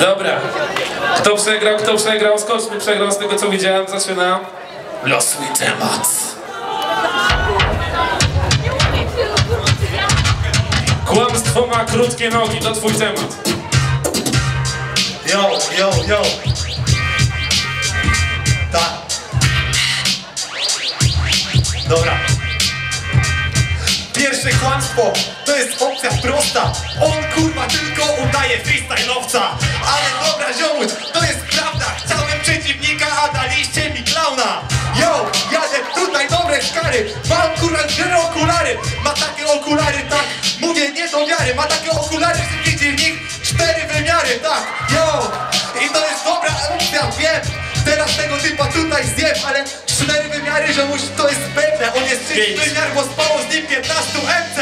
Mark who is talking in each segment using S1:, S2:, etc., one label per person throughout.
S1: Dobra. Kto przegrał, kto przegrał? Skoczny przegrał z tego co widziałem. Zaczyna losny temat. Kłamstwo ma krótkie nogi, to twój temat.
S2: Yo, yo, yo. Tak. Dobra. Pierwsze kłamstwo to jest opcja prosta. On kurwa tylko udaje freestyle'owca. Szkary. Mam kurwa okulary. Ma takie okulary, tak. Mówię nie do wiary. Ma takie okulary, że widzi w nich cztery wymiary, tak. Yo, i to jest dobra opcja, wiem. Teraz tego typa tutaj zjem, ale cztery wymiary, że musi, to jest pewne. On jest trzeci wymiar, bo spało z nim 15 MC.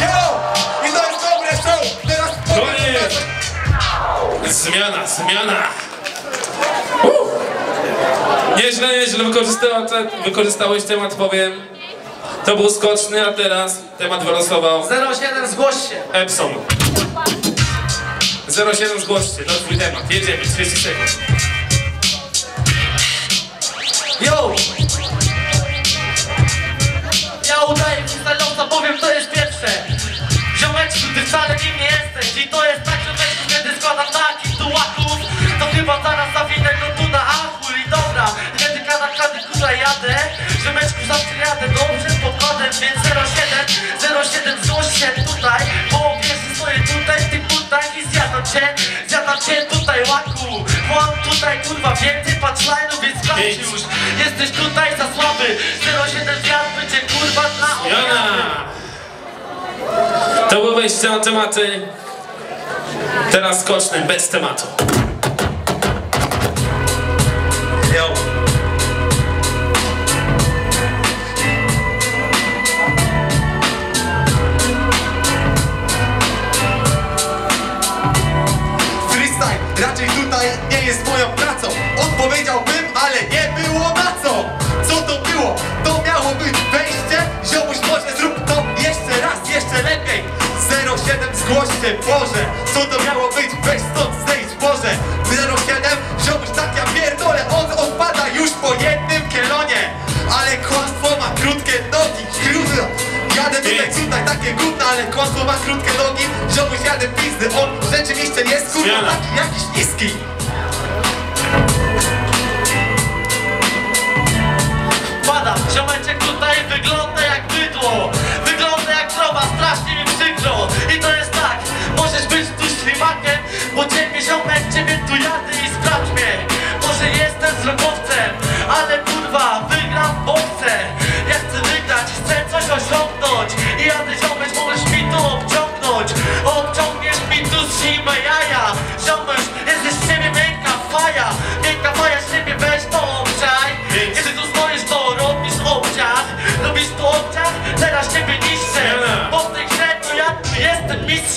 S2: Yo, i to jest dobre show. Teraz
S1: Koniec. Zmiana, zmiana. Uh. Nieźle, nieźle wykorzystała, wykorzystałeś temat, powiem. To był skoczny, a teraz temat wylosował
S3: 07 zgłoś się.
S1: Epson. 07 zgłoście, to twój temat. Jedziemy, 30 sekund.
S3: Yo! Ja udaję freestyle'owca, powiem to jest pierwsze. Ziomeczku, ty wcale nim nie jesteś. I to jest tak, jadę dobrze z podkładem, więc 07, 07 złoś się tutaj, bo wiesz, stoję tutaj w tych butach i zjadam cię, zjadam cię tutaj łaku. Mam tutaj kurwa więcej punchline'ów, więc sprawdź już. Jesteś tutaj za słaby 07 wiatr będzie kurwa dla
S1: Jana!
S3: obiady
S1: To było wejście na tematy. Teraz skoczny, bez tematu.
S2: Yo. Zgłoście, Boże Co to miało być? Weź stąd zejdź, Boże. 07, ziomuś tak ja pierdolę. On odpada już po jednym kielonie. Ale kłamstwo ma krótkie nogi. Krótko. Jadę tutaj, tutaj takie gówno, ale kłamstwo ma krótkie nogi. Ziomuś jadę pizdy, on rzeczywiście jest kurwa taki jakiś niski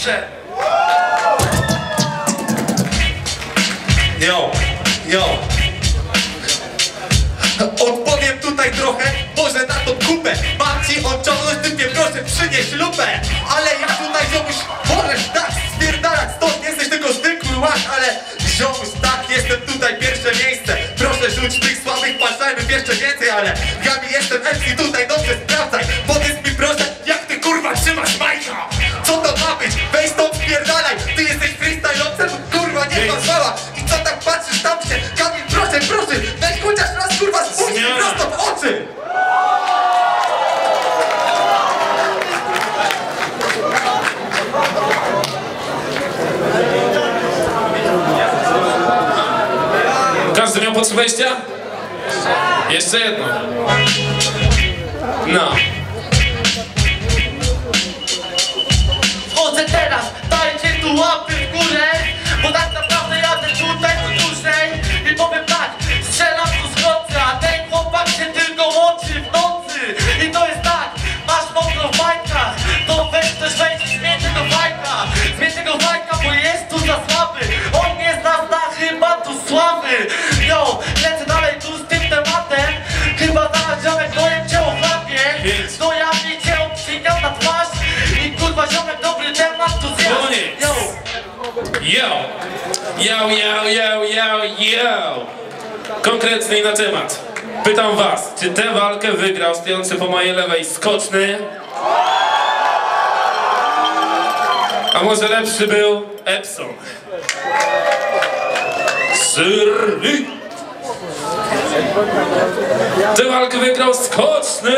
S3: jestem mistrzem
S2: Yo, yo. Odpowiem tutaj trochę, może na tą kupę. Mam ci odciągnąć typie, proszę przynieś lupę. Ale ja tutaj ziomuś, możesz tak spierdalać Stąd. Jesteś tylko zwykły łak, ale Ziomuś, tak, jestem tutaj pierwsze miejsce. Proszę rzuć tych słabych punchline'ów jeszcze więcej Ale ja mi jestem MC, tutaj dobrze
S1: Miał podsuw wejścia? Jeszcze jedno. No.
S3: Wchodzę teraz, dajcie tu łapy w górę Bo tak naprawdę jadę tutaj tu dłużej
S1: Yo! Yo, yo, yo, yo, yo! Konkretniej na temat. Pytam was, czy tę walkę wygrał stojący po mojej lewej skoczny? A może lepszy był Epson? Syrli! Tę walkę wygrał skoczny!